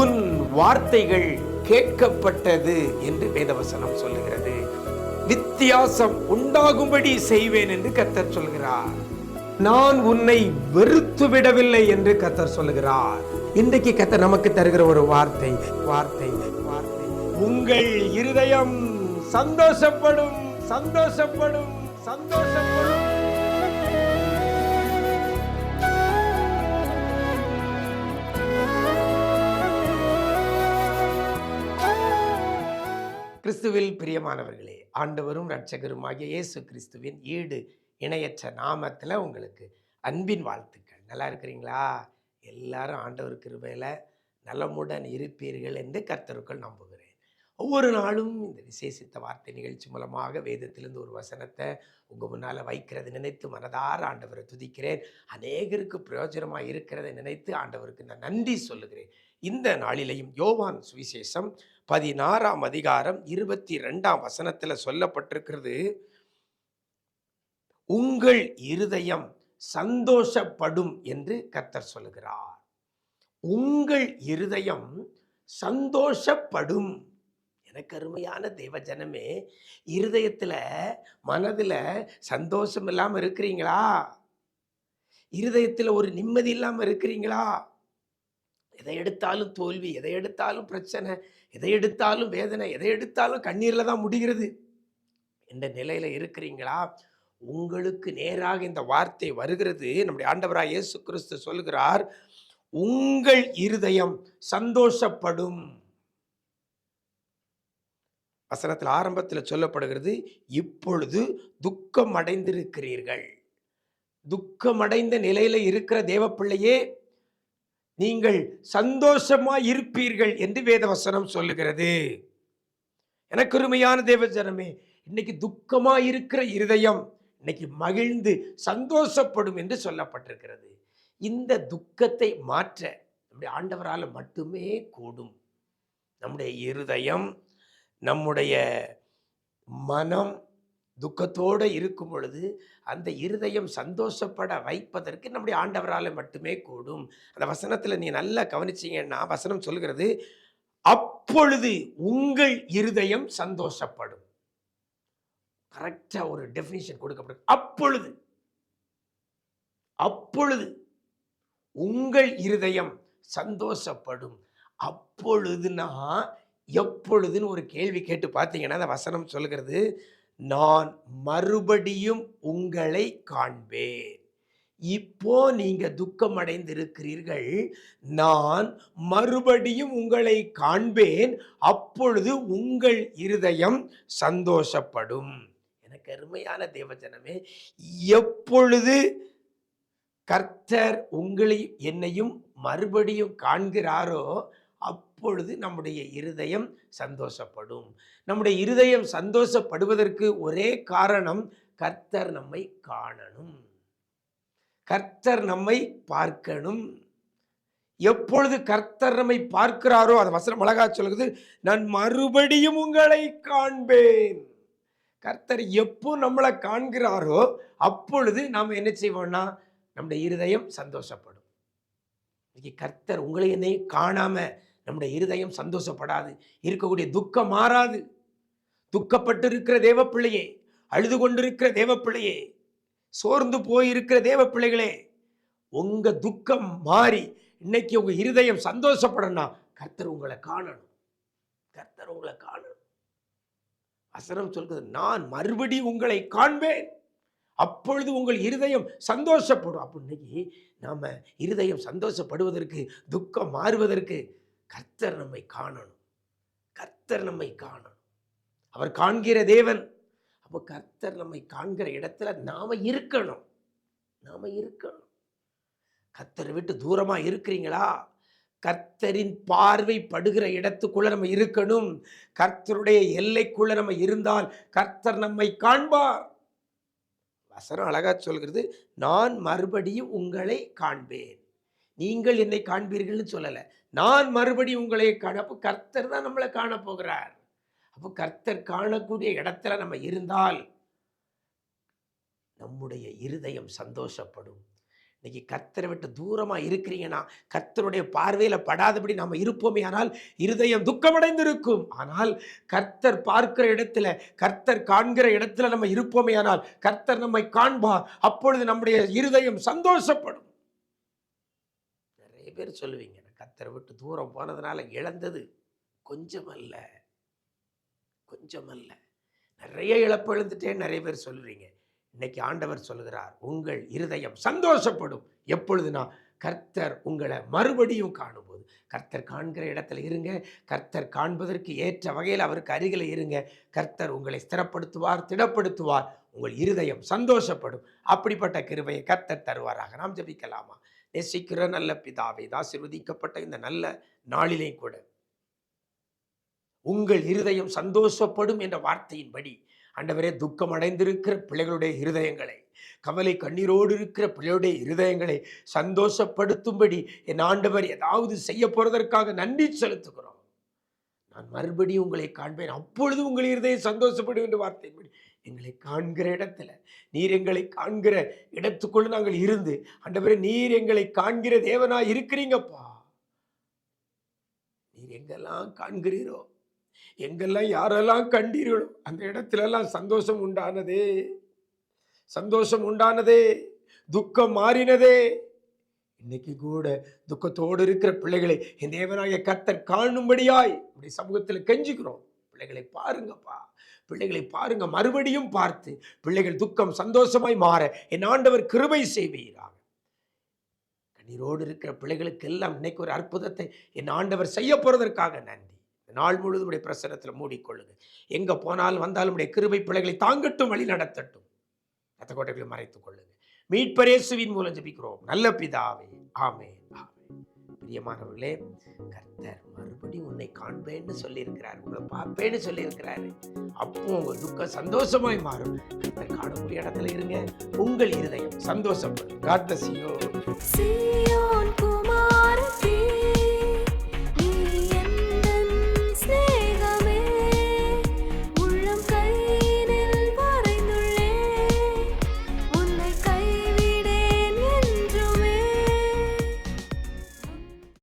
உன் வார்த்தைகள் கேட்கப்பட்டது என்று வேதவசனம் சொல்லுகிறது. வித்தியாசம் உண்டாகும்படி செய்வேன் என்று கத்தர் சொல்கிறார். நான் உன்னை வெறுத்து விடவில்லை என்று கத்தர் சொல்லுகிறார். இன்றைக்கு கத்தர் நமக்கு தருகிற ஒரு வார்த்தை வார்த்தை வார்த்தை. உங்கள் இருதயம் சந்தோஷப்படும் சந்தோஷப்படும் சந்தோஷப்படும். கிறிஸ்துவில் பிரியமானவர்களே ஆண்டவரும் இரட்சகருமாகிய இயேசு கிறிஸ்துவின் ஈடு இணையற்ற நாமத்தில் உங்களுக்கு அன்பின் வாழ்த்துக்கள். நல்லா இருக்கிறீங்களா? எல்லாரும் ஆண்டவர் கிருபையில் நலமுடன் இருப்பீர்கள் என்று கர்த்தருக்குள் நம்புகிறேன். ஒவ்வொரு நாளும் இந்த விசேஷித்த வார்த்தை நிகழ்ச்சி மூலமாக வேதத்திலிருந்து ஒரு வசனத்தை உங்கள் முன்னால் வைக்கிறது நினைத்து மனதார ஆண்டவரை துதிக்கிறேன். அநேகருக்கு பிரயோஜனமாக இருக்கிறதை நினைத்து ஆண்டவருக்கு நான் நன்றி சொல்லுகிறேன். இந்த நாளிலையும் யோவான் சுவிசேஷம் பதினாறாம் அதிகாரம் இருபத்தி ரெண்டாம் வசனத்தில் சொல்லப்பட்டிருக்கிறது உங்கள் இருதயம் சந்தோஷப்படும் என்று கத்தர் சொல்லுகிறார். உங்கள் இருதயம் சந்தோஷப்படும். எனக்கு அருமையான தேவ ஜனமே இருதயத்தில் மனதில் சந்தோஷம் இல்லாமல் இருக்கிறீங்களா? இருதயத்தில் ஒரு நிம்மதி இல்லாமல் இருக்கிறீங்களா? எதை எடுத்தாலும் தோல்வி எதை எடுத்தாலும் பிரச்சனை எதை எடுத்தாலும் வேதனை எதை எடுத்தாலும் கண்ணீரில் தான் முடிகிறது. என்ற நிலையில் இருக்கிறீங்களா? உங்களுக்கு நேராக இந்த வார்த்தை வருகிறது. நம்முடைய ஆண்டவராக இயேசு கிறிஸ்து சொல்கிறார் உங்கள் இருதயம் சந்தோஷப்படும். வசனத்தில் ஆரம்பத்தில் சொல்லப்படுகிறது இப்பொழுது துக்கம் அடைந்திருக்கிறீர்கள் துக்கமடைந்த நிலையில் இருக்கிற தேவப்பிள்ளையே நீங்கள் சந்தோஷமாய் இருப்பீர்கள் என்று வேதவசனம் சொல்லுகிறது. எனக்கு உரிமையான தேவஜனமே இன்னைக்கு துக்கமா இருக்கிற இருதயம் இன்னைக்கு மகிழ்ந்து சந்தோஷப்படும் என்று சொல்லப்பட்டிருக்கிறது. இந்த துக்கத்தை மாற்ற நம்முடைய ஆண்டவரால் மட்டுமே கூடும். நம்முடைய இருதயம் நம்முடைய மனம் துக்கத்தோடு இருக்கும் பொழுது அந்த இருதயம் சந்தோஷப்பட வைப்பதற்கு நம்முடைய ஆண்டவரால் மட்டுமே கூடும். அந்த வசனத்தில் நீ நல்லா கவனிச்சீங்கன்னா வசனம் சொல்கிறது அப்பொழுது உங்கள் இருதயம் சந்தோஷப்படும். கரெக்டாக ஒரு டெஃபினிஷன் கொடுக்கப்படும். அப்பொழுது அப்பொழுது உங்கள் இருதயம் சந்தோஷப்படும். அப்பொழுதுனா எப்பொழுதுன்னு ஒரு கேள்வி கேட்டு பார்த்தீங்கன்னா அந்த வசனம் சொல்கிறது நான் மறுபடியும் உங்களை காண்பேன். இப்போ நீங்க துக்கம் அடைந்திருக்கிறீர்கள் நான் மறுபடியும் உங்களை காண்பேன். அப்பொழுது உங்கள் இருதயம் சந்தோஷப்படும். எனக்கு அருமையான தேவஜனமே எப்பொழுது கர்த்தர் உங்களை என்னையும் மறுபடியும் காண்கிறாரோ அப்பொழுது நம்முடைய இருதயம் சந்தோஷப்படும். நம்முடைய இருதயம் சந்தோஷப்படுவதற்கு ஒரே காரணம் கர்த்தர் நம்மை காணணும். கர்த்தர் நம்மை பார்க்கணும். எப்பொழுது கர்த்தர் நம்மை பார்க்கிறாரோ அது வசனம் அழகா சொல்லுது நான் மறுபடியும் உங்களை காண்பேன். கர்த்தர் எப்போ நம்மளை காண்கிறாரோ அப்பொழுது நாம் என்ன செய்வோம்னா நம்முடைய இருதயம் சந்தோஷப்படும். இன்னைக்கு கர்த்தர் உங்களை என்னையும் காணாமல் நம்முடைய இருதயம் சந்தோஷப்படாது இருக்கக்கூடிய துக்கம் மாறாது. துக்கப்பட்டு இருக்கிற தேவ பிள்ளையே அழுது கொண்டிருக்கிற தேவ பிள்ளையே சோர்ந்து போயிருக்கிற தேவ பிள்ளைகளே உங்க துக்கம் மாறி இன்னைக்கு உங்க இருதயம் சந்தோஷப்படணும் கர்த்தர் உங்களை காணணும். கர்த்தர் உங்களை காணணும். வசனம் சொல்கிறது நான் மறுபடி உங்களை காண்பேன். அப்பொழுது உங்கள் இருதயம் சந்தோஷப்படும். அப்போ இன்னைக்கு நாம இருதயம் சந்தோஷப்படுவதற்கு துக்கம் மாறுவதற்கு கர்த்தர் நம்மை காணணும். கர்த்தர் நம்மை காணணும். அவர் காண்கிற தேவன். அப்போ கர்த்தர் நம்மை காண்கிற இடத்துல நாம் இருக்கணும். நாம் இருக்கணும். கர்த்தரை விட்டு தூரமாக இருக்கிறீங்களா? கர்த்தரின் பார்வை படுகிற இடத்துக்குள்ள நம்ம இருக்கணும். கர்த்தருடைய எல்லைக்குள்ள நம்ம இருந்தால் கர்த்தர் நம்மை காண்பார். வசனம் அழகா சொல்கிறது நான் மறுபடியும் உங்களை காண்பேன். நீங்கள் என்னை காண்பீர்கள்னு சொல்லலை. நான் மறுபடி உங்களை காண அப்போ கர்த்தர் தான் நம்மளை காணப்போகிறார் அப்போ கர்த்தர் காணக்கூடிய இடத்துல நம்ம இருந்தால் நம்முடைய இருதயம் சந்தோஷப்படும். இன்னைக்கு கர்த்தரை விட்டு தூரமாக இருக்கிறீங்கன்னா கர்த்தருடைய பார்வையில் படாதபடி நம்ம இருப்போமே ஆனால் இருதயம் துக்கமடைந்திருக்கும். ஆனால் கர்த்தர் பார்க்கிற இடத்துல கர்த்தர் காண்கிற இடத்துல நம்ம இருப்போமே ஆனால் கர்த்தர் நம்மை காண்பார். அப்பொழுது நம்முடைய இருதயம் சந்தோஷப்படும். பேர் சொல்லுவீங்க. நான் கத்தரை விட்டு தூரம் போனதுனால இழந்தது கொஞ்சம் அல்ல கொஞ்சம் அல்ல நிறைய இழப்பு இழந்துட்டேன்னு நிறைய பேர் சொல்லுவீங்க. இன்னைக்கு ஆண்டவர் சொல்லுகிறார் உங்கள் இருதயம் சந்தோஷப்படும். எப்பொழுதுனா கர்த்தர் உங்களை மறுபடியும் காணும்போது. கர்த்தர் காண்கிற இடத்துல இருங்க. கர்த்தர் காண்பதற்கு ஏற்ற வகையில் அவருக்கு அருகில் இருங்க. கர்த்தர் உங்களை ஸ்திரப்படுத்துவார் திடப்படுத்துவார். உங்கள் இருதயம் சந்தோஷப்படும். அப்படிப்பட்ட கிருபையை கர்த்தர் தருவாராக. நாம் ஜெபிக்கலாமா? நேசிக்கிற நல்ல பிதாவை சிறுவதிக்கப்பட்ட இந்த நல்ல நாளிலையும் கூட. உங்கள் இருதயம் சந்தோஷப்படும் என்ற வார்த்தையின்படி ஆண்டவரே துக்கம் அடைந்திருக்கிற பிள்ளைகளுடைய இருதயங்களை கவலை கண்ணீரோடு இருக்கிற பிள்ளைகளுடைய இருதயங்களை சந்தோஷப்படுத்தும்படி என் ஆண்டவர் ஏதாவது செய்ய போறதற்காக நன்றி செலுத்துகிறோம். நான் மறுபடியும் உங்களை காண்பேன். அப்பொழுது உங்கள் இருதயம் சந்தோஷப்படும் என்று வார்த்தையின்படி எங்களை காண்கிற இடத்துல நீர் எங்களை காண்கிற இடத்துக்குள்ள நாங்கள் இருந்து ஆண்டவரே நீர் எங்களை காண்கிற தேவனா இருக்கிறீங்கப்பா. நீர் எங்கெல்லாம் காண்கிறீரோ எங்கெல்லாம் யாரெல்லாம் கண்டீர்களோ அந்த இடத்துலலாம் சந்தோஷம் உண்டானதே. சந்தோஷம் உண்டானதே. துக்கம் மாறினதே. இன்னைக்கு கூட துக்கத்தோடு இருக்கிற பிள்ளைகளை என் தேவனாய கர்த்தர் காணும்படியாய் இப்படி சமூகத்தில் கெஞ்சுக்கிறோம் பிள்ளைகளை பாருங்கப்பா. பிள்ளைகளை பாருங்க மறுபடியும் பார்த்து பிள்ளைகள் துக்கம் சந்தோஷமாய் மாற என் ஆண்டவர் கிருபை செய்வீராக. கண்ணீரோடு இருக்கிற பிள்ளைகளுக்கு எல்லாம் இன்னைக்கு ஒரு அற்புதத்தை என் ஆண்டவர் செய்ய போறதற்காக நன்றி. நாள் முழுவதும் உடைய பிரசனத்தில் மூடிக்கொள்ளுங்க. எங்க போனாலும் வந்தாலும் உடைய கிருபை பிள்ளைகளை தாங்கட்டும் வழி நடத்தட்டும். ரத்த கோட்டைகளை மறைத்துக் கொள்ளுங்க. மீட்பரேசுவின் மூலம் ஜெபிக்கிறோம். நல்ல பிதாவே. ஆமே ஆமே பிரியமானவர்களே கர்த்தர் மறுபடி உன்னை காண்பேன்னு சொல்லியிருக்கிறார் உங்களை பார்ப்பேன்னு சொல்லியிருக்கிறாரு. அப்போ உங்கள் துக்கம் சந்தோஷமாய் மாறும். கர்த்தர் காணக்கூடிய இடத்துல இருங்க உங்கள் இருதயம் சந்தோஷப்படும். காட்